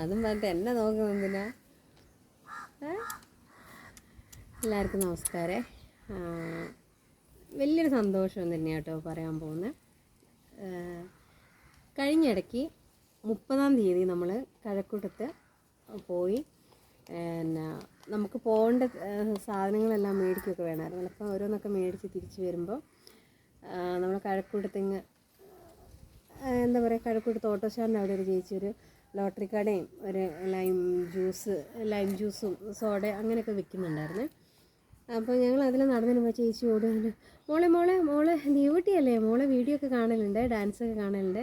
അതും പറഞ്ഞിട്ട് എന്നെ നോക്കുന്നത് എല്ലാവർക്കും നമസ്കാരം. വലിയൊരു സന്തോഷം തന്നെയാണ് കേട്ടോ പറയാൻ പോകുന്നത് കഴിഞ്ഞിടയ്ക്ക് മുപ്പതാം തീയതി നമ്മൾ കഴക്കൂട്ടത്ത് പോയി. എന്നാ നമുക്ക് പോകേണ്ട സാധനങ്ങളെല്ലാം മേടിക്കുകയൊക്കെ വേണമായിരുന്നു അപ്പോൾ ഓരോന്നൊക്കെ മേടിച്ച് തിരിച്ച് വരുമ്പോൾ നമ്മൾ കഴക്കൂട്ടത്തിങ്ങ് എന്താ പറയുക കഴക്കൂട്ടത്ത് ഓട്ടോസ്റ്റാറിന്റെ അവിടെ ഒരു ചേച്ചി ഒരു ലോട്ടറി കടയും ഒരു ലൈം ജ്യൂസ് ലൈം ജ്യൂസും സോഡ അങ്ങനെയൊക്കെ വിൽക്കുന്നുണ്ടായിരുന്നേ. അപ്പോൾ ഞങ്ങൾ അതിൽ നടന്നു വരുമ്പോൾ ചേച്ചി ഓടുകയാണ് മോളെ മോളെ മോളെ ദീവട്ടിയല്ലേ മോളെ വീഡിയോ ഒക്കെ കാണലുണ്ട് ഡാൻസ് ഒക്കെ കാണലുണ്ട്.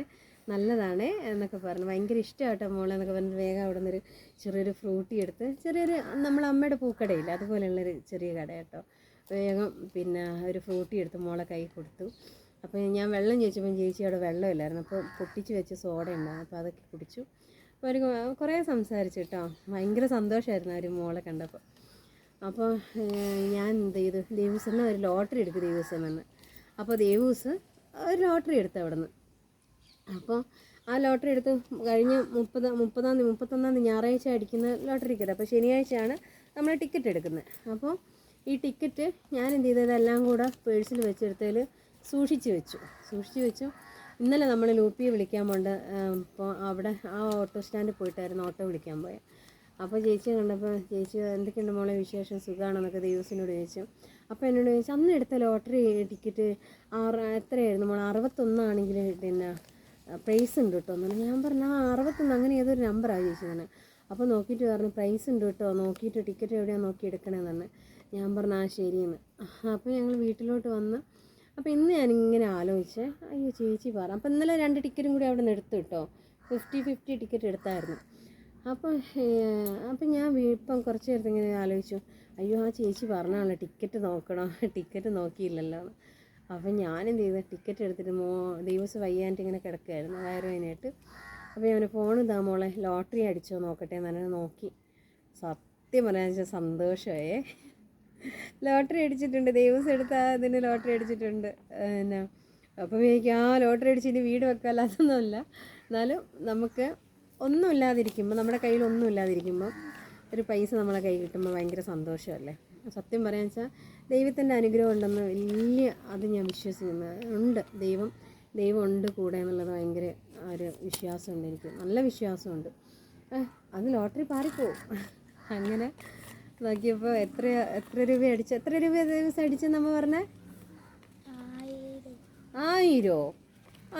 നല്ലതാണ് എന്നൊക്കെ പറഞ്ഞു. ഭയങ്കര ഇഷ്ടമാട്ടോ മോളെ എന്നൊക്കെ പറഞ്ഞ് വേഗം അവിടെ നിന്നൊരു ചെറിയൊരു ഫ്രൂട്ടി എടുത്ത് ചെറിയൊരു നമ്മളെ അമ്മയുടെ പൂക്കടയില്ല അതുപോലെയുള്ളൊരു ചെറിയ കട കേട്ടോ വേഗം പിന്നെ ഒരു ഫ്രൂട്ടി എടുത്ത് മോളെ കൈ കൊടുത്തു. അപ്പോൾ ഞാൻ വെള്ളം ചോദിച്ചപ്പോൾ ചേച്ചി അവിടെ വെള്ളമില്ലായിരുന്നു. അപ്പോൾ പൊട്ടിച്ച് വെച്ച സോഡ ഉണ്ടായിരുന്നു അപ്പോൾ അതൊക്കെ കുടിച്ചു. അപ്പോൾ അവർ കുറേ സംസാരിച്ചു കേട്ടോ ഭയങ്കര സന്തോഷമായിരുന്നു അവർ മോളെ കണ്ടപ്പോൾ അപ്പോൾ ഞാൻ എന്ത് ചെയ്തു? ദേവൂസിന് ഒരു ലോട്ടറി എടുക്കും ദേവൂസം എന്ന് അപ്പോൾ ദേവൂസ് ഒരു ലോട്ടറി എടുത്തു അവിടെ നിന്ന് അപ്പോൾ ആ ലോട്ടറി എടുത്ത് കഴിഞ്ഞ മുപ്പത് മുപ്പതാം തീയതി മുപ്പത്തൊന്നാം തീയതി ഞായറാഴ്ച അടിക്കുന്ന ലോട്ടറി ടിക്കറ്റ് അപ്പോൾ ശനിയാഴ്ചയാണ് നമ്മൾ ടിക്കറ്റ് എടുക്കുന്നത്. അപ്പോൾ ഈ ടിക്കറ്റ് ഞാൻ എന്ത് ചെയ്തത്? എല്ലാം കൂടെ പേഴ്സിൽ വെച്ചെടുത്തതിൽ സൂക്ഷിച്ച് വെച്ചു. സൂക്ഷിച്ച് വെച്ചു. ഇന്നലെ നമ്മൾ ലൂപ്പിയെ വിളിക്കാൻ പോണ്ട് അപ്പോൾ അവിടെ ആ ഓട്ടോ സ്റ്റാൻഡിൽ പോയിട്ടായിരുന്നു ഓട്ടോ വിളിക്കാൻ പോയത് അപ്പോൾ ചേച്ചി കണ്ടപ്പോൾ ചേച്ചി എന്തൊക്കെയുണ്ട് മോളെ വിശേഷം? സുഖമാണെന്നൊക്കെ ദൈവസിനോട് ചോദിച്ചു. അപ്പോൾ എന്നോട് ചോദിച്ചു അന്ന് എടുത്ത ലോട്ടറി ടിക്കറ്റ് ആറ് എത്രയായിരുന്നു മോളെ? അറുപത്തൊന്നാണെങ്കിൽ പിന്നെ പ്രൈസ് ഉണ്ട് കേട്ടോ എന്ന്. ഞാൻ പറഞ്ഞു ആ അറുപത്തൊന്ന് അങ്ങനെ ഏതൊരു നമ്പറാണ് ചേച്ചി തന്നെ അപ്പോൾ നോക്കിയിട്ട് പറഞ്ഞു പ്രൈസ് ഉണ്ട് കേട്ടോ നോക്കിയിട്ട് ടിക്കറ്റ് എവിടെയാണ് നോക്കി എടുക്കണമെന്ന് പറഞ്ഞു. ഞാൻ പറഞ്ഞു ആ ശരിയെന്ന്. അപ്പോൾ ഞങ്ങൾ വീട്ടിലോട്ട് വന്ന് അപ്പോൾ ഇന്ന് ഞാനിങ്ങനെ ആലോചിച്ചേ അയ്യോ ചേച്ചി പറ. അപ്പോൾ ഇന്നലെ രണ്ട് ടിക്കറ്റും കൂടി അവിടെ നിന്ന് എടുത്തു കേട്ടോ ഫിഫ്റ്റി ഫിഫ്റ്റി ടിക്കറ്റ് എടുത്തായിരുന്നു. അപ്പം അപ്പം ഞാൻ ഇപ്പം കുറച്ച് നേരത്തെ ഇങ്ങനെ ആലോചിച്ചു. അയ്യോ ആ ചേച്ചി പറഞ്ഞാണ് ടിക്കറ്റ് നോക്കണോ? ടിക്കറ്റ് നോക്കിയില്ലല്ലോ. അപ്പം ഞാൻ എന്ത് ചെയ്തു? ടിക്കറ്റ് എടുത്തിട്ട് മോ ദിവസം വയ്യാണ്ട് ഇങ്ങനെ കിടക്കുകയായിരുന്നു വയറുവേനായിട്ട് അപ്പോൾ ഞാൻ ഫോൺ ഇതാ മോളെ ലോട്ടറി അടിച്ചോ നോക്കട്ടെ എന്ന് നോക്കി. സത്യം പറയാന്ന് വെച്ചാൽ സന്തോഷമായേ. ലോട്ടറി അടിച്ചിട്ടുണ്ട്. ദൈവം എടുത്ത അതിന് ലോട്ടറി അടിച്ചിട്ടുണ്ട്. എന്നാ അപ്പം എനിക്ക് ആ ലോട്ടറി അടിച്ചിട്ട് വീട് വെക്കാമല്ലോ അതൊന്നുമല്ല. എന്നാലും നമുക്ക് ഒന്നും ഇല്ലാതിരിക്കുമ്പോൾ നമ്മുടെ കയ്യിൽ ഒന്നും ഇല്ലാതിരിക്കുമ്പോൾ ഒരു പൈസ നമ്മളെ കയ്യിൽ കിട്ടുമ്പോൾ ഭയങ്കര സന്തോഷമല്ലേ? സത്യം പറയാൻ വെച്ചാൽ ദൈവത്തിന്റെ അനുഗ്രഹം ഉണ്ടെന്ന് വലിയ അത് ഞാൻ വിശ്വസിക്കുന്നു. ഉണ്ട്. ദൈവം ദൈവം ഉണ്ട് കൂടെ എന്നുള്ളത് ഭയങ്കര ഒരു വിശ്വാസമുണ്ട് എനിക്ക്. നല്ല വിശ്വാസമുണ്ട്. അത് ലോട്ടറി പാറിപ്പോവും. അങ്ങനെ നോക്കിയപ്പോൾ എത്ര എത്ര രൂപ അടിച്ചു എത്ര രൂപ ദിവസം അടിച്ചു നമ്മ പറഞ്ഞേ? ആയിരോ?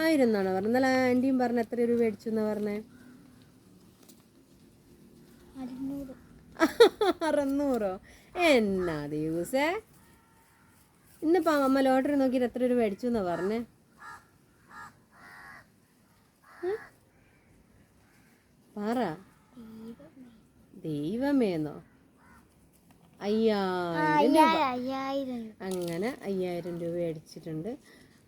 ആയിരം എന്നാണോ പറഞ്ഞത് ഇന്നലെ ആന്റിയും പറഞ്ഞ എത്ര രൂപ അടിച്ചു എന്നാ പറഞ്ഞേ? അറുന്നൂറ്. എന്നാ ദിവസേ? ഇന്നിപ്പോ അമ്മ ലോട്ടറി നോക്കിയിട്ട് എത്ര രൂപ അടിച്ചു എന്നാ പറഞ്ഞേ? പറ. ദൈവമേന്നോ? അയ്യായിരം രൂപ. അയ്യായിരം അങ്ങനെ അയ്യായിരം രൂപ അടിച്ചിട്ടുണ്ട്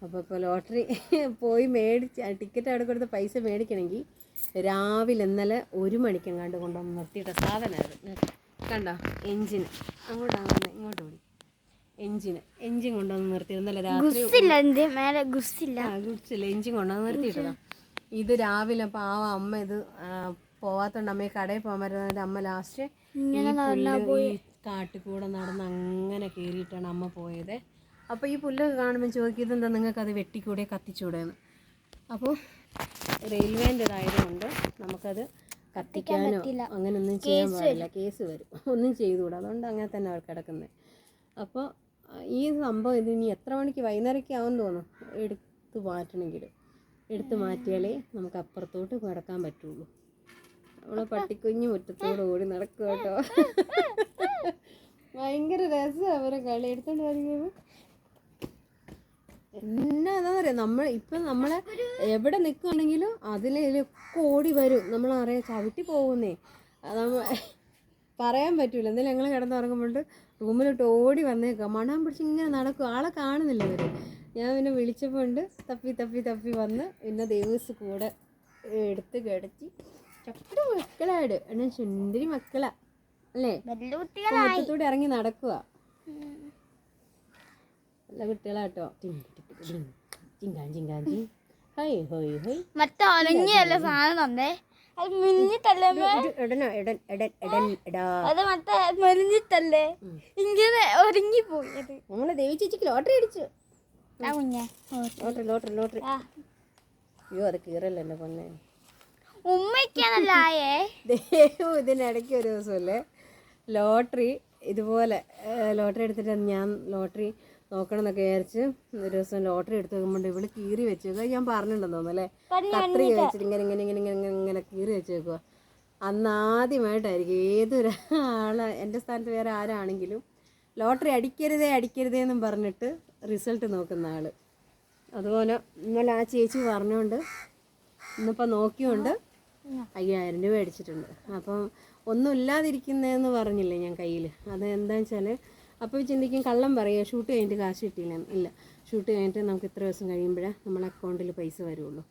അപ്പോൾ ഇപ്പോൾ ലോട്ടറി പോയി മേടിച്ച് ടിക്കറ്റ് അവിടെ കൊടുത്ത് പൈസ മേടിക്കണമെങ്കിൽ രാവിലെ ഇന്നലെ ഒരു മണിക്കെങ്ങാണ്ട് കൊണ്ടുവന്ന് നിർത്തിയിട്ട സാധനമായിരുന്നു കണ്ടോ? എഞ്ചിന്. അങ്ങോട്ടാണ് ഇങ്ങോട്ട് പോയി എഞ്ചിന്. എഞ്ചിൻ കൊണ്ടുവന്ന് നിർത്തി. ഇന്നലെ രാത്രി ആ എഞ്ചിൻ കൊണ്ടുവന്ന് നിർത്തിയിട്ടതാ. ഇത് രാവിലെ പാവ അമ്മ ഇത് ആ, പോവാത്തോണ്ട് അമ്മയെ കടയിൽ പോകാൻ പറ്റുന്നതിന്റെ അമ്മ ലാസ്റ്റ് ഈ കാട്ടിൽ നടന്ന് അങ്ങനെ കയറിയിട്ടാണ് അമ്മ പോയത്. അപ്പോൾ ഈ പുല്ലൊക്കെ കാണുമ്പോൾ ചോദിക്കുന്നത് എന്താ നിങ്ങൾക്ക് അത് വെട്ടിക്കൂടെ കത്തിച്ചൂടെന്ന് അപ്പോൾ റെയിൽവേന്റെ ഇതായതുകൊണ്ട് നമുക്കത് കത്തിക്കാനോ അങ്ങനെ ഒന്നും ചെയ്യാൻ പാടില്ല. കേസ് വരും. ഒന്നും ചെയ്തുകൂടാ. അതുകൊണ്ട് അങ്ങനെ തന്നെ അവർ കിടക്കുന്നത് അപ്പോൾ ഈ സംഭവം ഇത് ഇനി എത്ര മണിക്ക് വൈകുന്നേരമൊക്കെ ആവും തോന്നും എടുത്ത് മാറ്റണമെങ്കിൽ എടുത്ത് മാറ്റിയാലേ നമുക്ക് അപ്പുറത്തോട്ട് കിടക്കാൻ പറ്റുള്ളൂ. നമ്മളെ പട്ടിക്കുഞ്ഞു മുറ്റത്തോട് ഓടി നടക്കും കേട്ടോ. ഭയങ്കര രസമാണ് അവരെ കളി എടുത്തോണ്ട് എന്നാ എന്താ പറയാ നമ്മൾ ഇപ്പൊ നമ്മളെ എവിടെ നിൽക്കുകയാണെങ്കിലും അതിലൊക്കെ ഓടി വരും. നമ്മൾ അറിയാം ചവിട്ടി പോകുന്നേ. നമ്മ പറയാൻ പറ്റൂല. എന്തായാലും ഞങ്ങൾ കിടന്നുറങ്ങുമ്പോണ്ട് റൂമിലോട്ട് ഓടി വന്നേക്കാം മണം പിടിച്ച് ഇങ്ങനെ നടക്കും ആളെ കാണുന്നില്ല ഇവർ ഞാൻ പിന്നെ വിളിച്ചപ്പോൾ ഉണ്ട് തപ്പി തപ്പി തപ്പി വന്ന് പിന്നെ ദേവസ് കൂടെ എടുത്ത് കിടത്തി. ചപ്പട് മക്കളാട്. എന്നാ ചുന്തിരി മക്കളാ. അല്ലേ? കുട്ടികളായിട്ട് ഇറങ്ങി നടക്കുക നല്ല കുട്ടികളാട്ടോ. ചിങ്കാൻ ചിങ്കാഞ്ചി ഹൈ ഹോയ് ഹോയ് മറ്റേ ഉറങ്ങിയല്ല സാധനം തന്നേ. അത് മിന്നിട്ടല്ലേ ഇടൻ ഇടൻ ഇടൻ ഇടാ അത് മറ്റേ മെലിഞ്ഞിട്ടല്ലേ ഇങ്ങനെ നമ്മളെ ദേവി ചേച്ചിക്ക് ലോട്ടറി അടിച്ചു. Lottery lottery lottery. അയ്യോ അത് കീറല്ലേ പൊന്നെ. ഉമ്മയ്ക്കാണല്ലോ ആയേ. ദൈവം ഇതിനിടയ്ക്ക് ഒരു ദിവസമല്ലേ? ലോട്ടറി ഇതുപോലെ ലോട്ടറി എടുത്തിട്ട് ഞാൻ ലോട്ടറി നോക്കണം എന്നൊക്കെ വിചാരിച്ച് ഒരു ദിവസം ലോട്ടറി എടുത്ത് വെക്കുമ്പോൾ ഇവൾ കീറി വെച്ചേക്കുക ഞാൻ പറഞ്ഞിട്ടുണ്ടെന്ന് തോന്നുന്നു അല്ലേ കത്രി വെച്ചിട്ട് ഇങ്ങനെ ഇങ്ങനെ ഇങ്ങനെ ഇങ്ങനെ ഇങ്ങനെ ഇങ്ങനെ കീറി വെച്ചേക്കുക അന്ന് ആദ്യമായിട്ടായിരിക്കും ഏതൊരാൾ എന്റെ സ്ഥാനത്ത് വേറെ ആരാണെങ്കിലും ലോട്ടറി അടിക്കരുതേ അടിക്കരുതേ എന്നും പറഞ്ഞിട്ട് റിസൾട്ട് നോക്കുന്ന ആൾ. അതുപോലെ ഇന്നലെ ആ ചേച്ചി പറഞ്ഞുകൊണ്ട് ഇന്നിപ്പോൾ നോക്കിയോണ്ട് അയ്യായിരം രൂപ അടിച്ചിട്ടുണ്ട് അപ്പം ഒന്നും ഇല്ലാതിരിക്കുന്നതെന്ന് പറഞ്ഞില്ലേ ഞാൻ കയ്യിൽ അത് എന്താണെന്ന് വെച്ചാൽ അപ്പോൾ ചിന്തിക്കും കള്ളം പറയുക ഷൂട്ട് കഴിഞ്ഞിട്ട് കാശ് കിട്ടിയില്ല? ഇല്ല. ഷൂട്ട് കഴിഞ്ഞിട്ട് നമുക്ക് ഇത്ര ദിവസം കഴിയുമ്പോഴേ നമ്മളെ അക്കൗണ്ടിൽ പൈസ വരുള്ളൂ.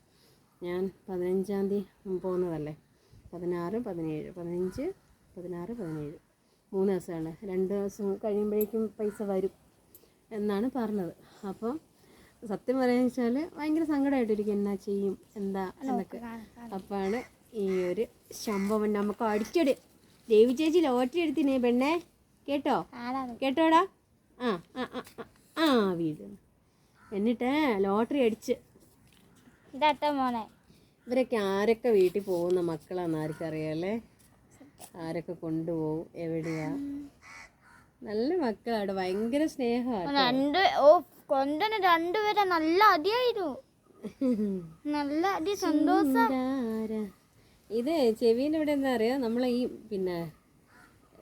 ഞാൻ പതിനഞ്ചാം തീയതി പോകുന്നതല്ലേ? പതിനാറ് പതിനേഴ് പതിനഞ്ച് പതിനാറ് പതിനേഴ്. മൂന്ന് ദിവസമാണ്. രണ്ട് ദിവസം കഴിയുമ്പോഴേക്കും പൈസ വരും എന്നാണ് പറഞ്ഞത്. അപ്പം സത്യം പറയാന്ന് വെച്ചാൽ ഭയങ്കര സങ്കടമായിട്ടിരിക്കും എന്നാ ചെയ്യും? എന്താ? എന്നൊക്കെ. അപ്പാണ് ഈ ഒരു സംഭവം നമുക്ക് അടിച്ചടി. ദേവി ചേച്ചി ലോട്ടറി എടുത്തിനെ പെണ്ണേ. കേട്ടോ? കേട്ടോടാ? ആ ആ ആ വീട്. എന്നിട്ട് ലോട്ടറി അടിച്ച്. ഇതാട്ട മോനെ. ഇവരൊക്കെ ആരൊക്കെ വീട്ടിൽ പോകുന്ന മക്കളാന്ന് ആർക്കറിയാല്ലേ? ആരൊക്കെ കൊണ്ടുപോകും? എവിടെയാ? നല്ല മക്കളാണ്. ഭയങ്കര സ്നേഹമാണ് രണ്ട് ഓ രണ്ടുപേരെ നല്ല അടിയായിരുന്നു. നല്ല അടി സന്തോഷം. ഇത് ചെവിയിന്റെ ഇവിടെ എന്താ അറിയാ? നമ്മൾ ഈ പിന്നെ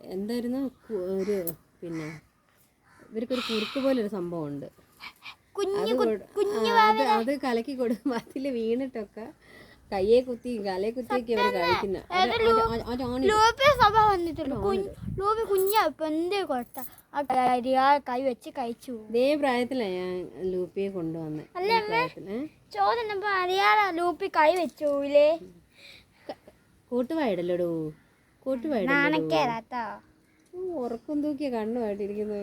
എന്തായിരുന്നു? ഒരു പിന്നെ ഇവർക്കൊരു കുറുക്ക് പോലെ ഒരു സംഭവം ഉണ്ട് കുഞ്ഞു അത് അത് കലക്കി കൊടുക്കും അതിൽ വീണിട്ടൊക്കെ കയ്യെ കുത്തി കലയെ കുത്തിയൊക്കെ അവർ കഴിക്കുന്ന. അത് അത് അതാണ് ഇത്. ലൂപ്പി സഭ വന്നിട്ടുള്ളൂ ലൂപ്പി കുഞ്ഞാ ഇപ്പൊ എന്തേ ആ കരി ആ കൈ വെച്ച് കഴിച്ചു ഇതേ പ്രായത്തിലാണ് ഞാൻ ലൂപ്പിയെ കൊണ്ടുവന്നത് ഈ അറിയാതെ ലൂപ്പി കൈ വെച്ചൂലേ കൂട്ടുവായിടല്ലടോ? കൂട്ടുവായിടല്ലോ നാണക്കേടാട്ടോ. ഉറക്കം തൂക്കിയ കണ്ണുമായിട്ടിരിക്കുന്ന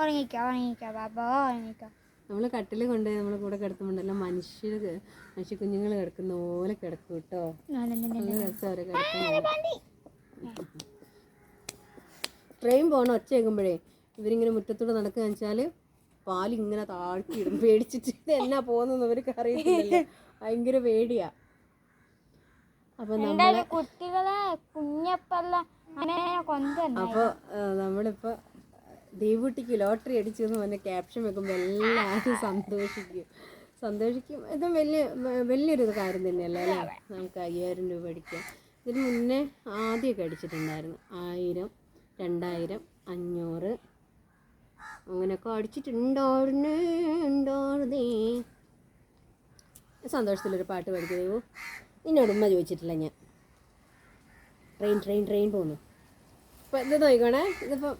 ഉറങ്ങിക്കോ ഉറങ്ങിക്കോ ബാബാ ഉറങ്ങിക്കോ. നമ്മൾ കട്ടിൽ കൊണ്ട് നമ്മൾ കൂടെ കിടത്തുമ്പോണ്ടല്ലോ മനുഷ്യർ മനുഷ്യ കുഞ്ഞുങ്ങൾ കിടക്കുന്ന പോലെ കിടക്കും കേട്ടോ. ട്രെയിൻ പോണ ഒച്ച കേൾക്കുമ്പോഴേ ഇവരിങ്ങനെ മുറ്റത്തൂടെ നടക്കുക വെച്ചാൽ പാലിങ്ങനെ താഴ്ത്തിയിടും. പേടിച്ചിട്ട് എന്നാ പോകുന്നതെന്ന് അറിയില്ല ഭയങ്കര പേടിയാ. അപ്പം കുട്ടികളെ കുഞ്ഞപ്പല്ല നമ്മളിപ്പോ ദീപുട്ടിക്ക് ലോട്ടറി അടിച്ചു എന്ന് പറഞ്ഞ ക്യാപ്ഷൻ വെക്കുമ്പോൾ എല്ലാവരും സന്തോഷിക്കും. സന്തോഷിക്കും. ഇത് വലിയ വലിയൊരു കാര്യം തന്നെയല്ലേ അല്ലേ? നമുക്ക് അയ്യായിരം രൂപ അടിക്കാം. ഇതിന് മുന്നേ ആദ്യമൊക്കെ അടിച്ചിട്ടുണ്ടായിരുന്നു. ആയിരം രണ്ടായിരം അഞ്ഞൂറ്. അങ്ങനെയൊക്കെ അടിച്ചിട്ടുണ്ടായിരുന്നേ ഉണ്ടായിരുന്നേ സന്തോഷത്തിലൊരു പാട്ട് പഠിക്കുന്നു. നിന്നോട് ഉമ്മ ചോദിച്ചിട്ടില്ല ഞാൻ. ട്രെയിൻ ട്രെയിൻ ട്രെയിൻ പോകുന്നു ഇപ്പം ഇത് നോക്കിക്കോണേ ഇതിപ്പോൾ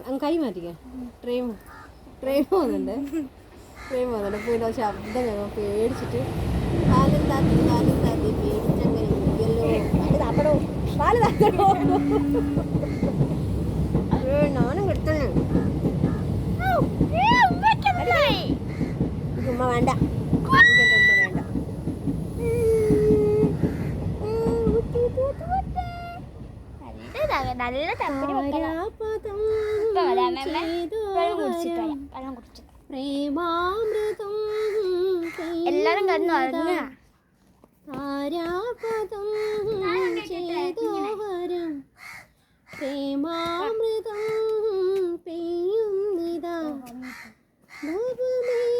അങ്ങ് കൈ മാറ്റിക്കാം. ട്രെയിൻ ട്രെയിൻ പോകുന്നുണ്ട് ട്രെയിൻ പോകുന്നുണ്ട് അപ്പോൾ ഇതിന്റെ ശബ്ദം ഞങ്ങൾ പേടിച്ചിട്ട് കാലും താത്തി കാലും താത്തി പേടിച്ചങ്ങനെ ഇരിക്കുമല്ലോ പാൽ താപ്പടോ പാൽ നാണം കെടുത്തേ എനിക്ക് ഉമ്മ വേണ്ട എനിക്ക് എന്റെ ഉമ്മ വേണ്ട നല്ല തപ്പടി വെക്കണം താരാപദം ഇപ്പൊ വരാം അമ്മ. ചെയ്തു വെള്ളം കുടിച്ചിട്ട് വരാം വെള്ളം കുടിച്ചിട്ട് പ്രേമാമൃതം എല്ലാരും കിടന്നു ഉറങ്ങുക താരാപദം പ്രേമാമൃതം പെയ്യുന്നിതാ. നവമേഘമേ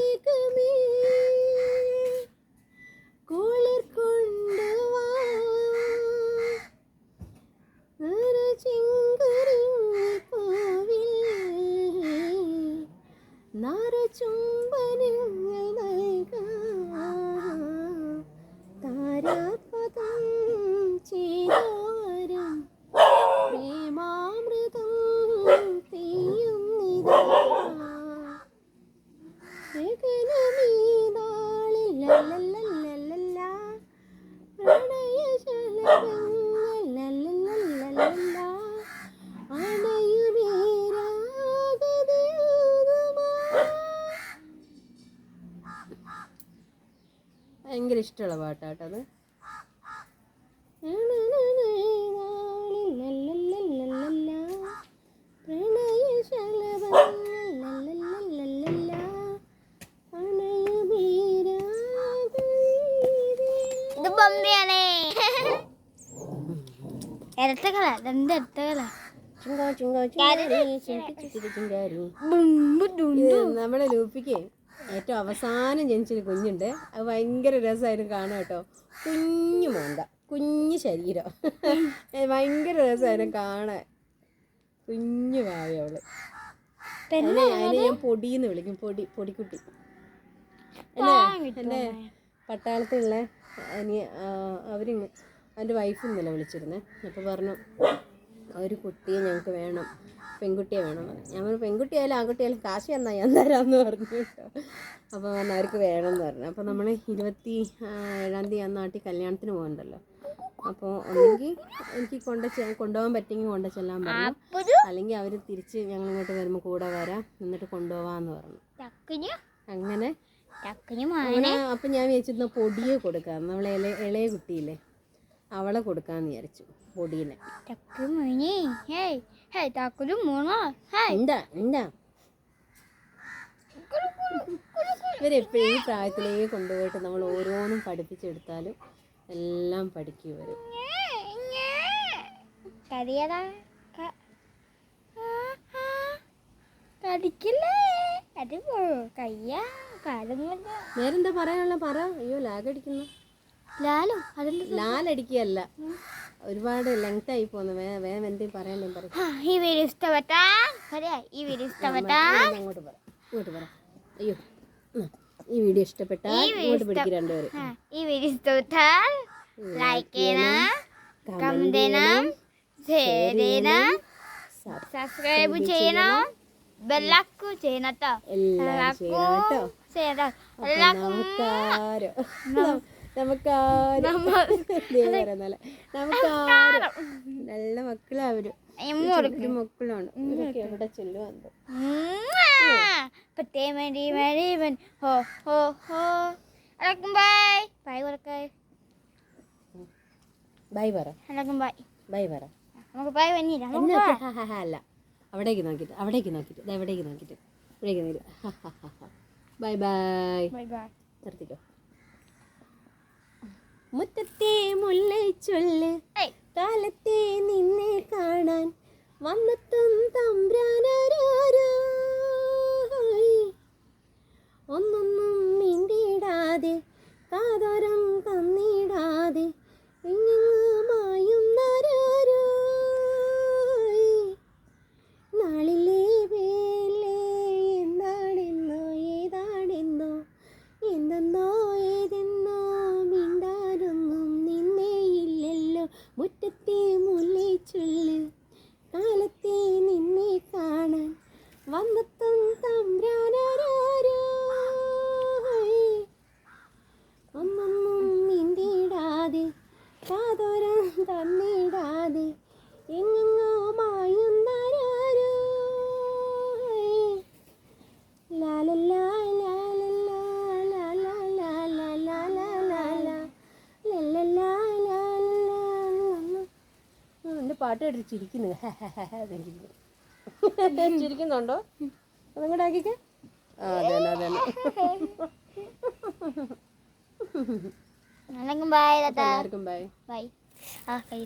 ഇഷ്ടമുള്ള പാട്ടാട്ടത് ഇരട്ട കള രണ്ട് ഇരട്ട കള നമ്മുടെ ലൂപ്പിക്ക് ഏറ്റവും അവസാനം ജനിച്ചൊരു കുഞ്ഞുണ്ട്. അത് ഭയങ്കര രസമായിരുന്നു കാണാം കേട്ടോ. കുഞ്ഞു മോന്ത. കുഞ്ഞു ശരീരം. ഭയങ്കര രസമായിരുന്നു കാണാൻ. കുഞ്ഞു ഭാവി അവൾ. അതിനെ ഞാൻ പൊടിയെന്ന് വിളിക്കും. പൊടി പൊടിക്കുട്ടി. എന്റെ പട്ടാളത്തിലുള്ള അനിയ അവർ എന്റെ വൈഫ് ഇന്നലെ വിളിച്ചിരുന്നേ. അപ്പോൾ പറഞ്ഞു ഒരു കുട്ടിയെ ഞങ്ങൾക്ക് വേണം. പെൺകുട്ടിയെ വേണം പറഞ്ഞു പെൺകുട്ടി ആയാലും ആൺകുട്ടി ആയാലും കാശ് തന്നാൽ ഞാൻ തരാമെന്ന് പറഞ്ഞു കേട്ടോ. അപ്പോൾ പറഞ്ഞു അവർക്ക് വേണമെന്ന് പറഞ്ഞു. അപ്പോൾ നമ്മൾ ഇരുപത്തി ഏഴാം തീയതി ആ നാട്ടിൽ കല്യാണത്തിന് പോകണ്ടല്ലോ. അപ്പോൾ ഒന്നെങ്കിൽ എനിക്ക് കൊണ്ട കൊണ്ടുപോകാൻ പറ്റുമെങ്കിൽ കൊണ്ട ചെല്ലാൻ പറഞ്ഞു. അല്ലെങ്കിൽ അവർ തിരിച്ച് ഞങ്ങൾ ഇങ്ങോട്ട് വരുമ്പോൾ കൂടെ വരാം എന്നിട്ട് കൊണ്ടുപോകാമെന്ന് പറഞ്ഞു. അങ്ങനെ അങ്ങനെ അപ്പം ഞാൻ വിചാരിച്ചിരുന്ന പൊടിയെ കൊടുക്കാം നമ്മളെ ഇള ഇളയ കുട്ടിയില്ലേ അവളെ കൊടുക്കാമെന്ന് വിചാരിച്ചു പൊടീനെ ചക്കു മോനെ ഹേയ് ഹേയ് ചക്കുരു മോണോ ഹേയ് എന്താ? എന്താ ഇവരെപ്പോഴും ഈ പ്രായത്തിലേ കൊണ്ടുപോയിട്ട് നമ്മൾ ഓരോന്നും പഠിപ്പിച്ചെടുത്താലും എല്ലാം പഠിക്കും ഇവർ കരിയടാ ക- ആ, ആ. കടിക്കില്ലേ അത് പോ കയ്യ കാലൊന്നുമില്ല നേരെന്താ പറയാനുള്ള? പറ. അയ്യോ ലാഗ് അടിക്കുന്നു. ലാലോ? അതെന്താ ലാലടിക്കുകയല്ല. ഒരുപാട് ലെങ്ത് ആയി പോന്നു. വേ വേഗം എന്തെങ്കിലും പറയണ്ടേ പറയും ഈ വീഡിയോ ഇഷ്ടപ്പെട്ടാ? പറയാ ഈ വീഡിയോ ഇഷ്ടപ്പെട്ടാ? അങ്ങോട്ട് പറ ഇങ്ങോട്ട് പറ. അയ്യോ ഈ വീഡിയോ ഇഷ്ടപ്പെട്ടാ? ഇങ്ങോട്ട് പിടിക്കും രണ്ടുപേരും. ഈ വീഡിയോ ഇഷ്ടപ്പെട്ടാൽ ലൈക്ക് ചെയ്യണം കമന്റ് ചെയ്യണം ഷെയർ ചെയ്യണം സബ്സ്ക്രൈബ് ചെയ്യണം. ബെല്ലക്കു ചെയ്യണം കേട്ടോ എല്ലാം ചെയ്യണം കേട്ടോ ചെയ്യണം പറയുന്നല്ലേ നമസ്കാരം. നല്ല മക്കളാ അവർ ഒരു മക്കളാണ് ഇവരൊക്കെ എവിടെ ചെല്ലുവാന്തോ പത്തേ മണി മണി മണി ഹോ ഹോ ഹോ. അലക്കും ബൈ. ബൈ കൊടുക്കായി ബൈ പറ. ബൈ. ബൈ പറ. നമുക്ക് ബൈ വന്നില്ല. അല്ല. അവിടേക്ക് നോക്കിയിട്ട് അവിടേക്ക് നോക്കിയിട്ട് ദാ ഇവിടേക്ക് നോക്കിയിട്ട് ഇവിടേക്ക് നോക്കിയിട്ട്. Bye bye. Bye bye. നിർത്തിക്കോ. മുറ്റത്തെ മുല്ലേ ചൊല്ല് കാലത്തെ നിന്നെ കാണാൻ വന്നെത്തും തമ്പ്രാനാരോ ഒന്നൊന്നും പാട്ട് കേട്ടിട്ട് ചിരിക്കുന്നു ചിരിക്കുന്നുണ്ടോ അതങ്ങോട്ട് ആക്കിക്കേ. ആ അതെ ബൈ എല്ലാവർക്കും ബൈ ബൈ ആ കൈ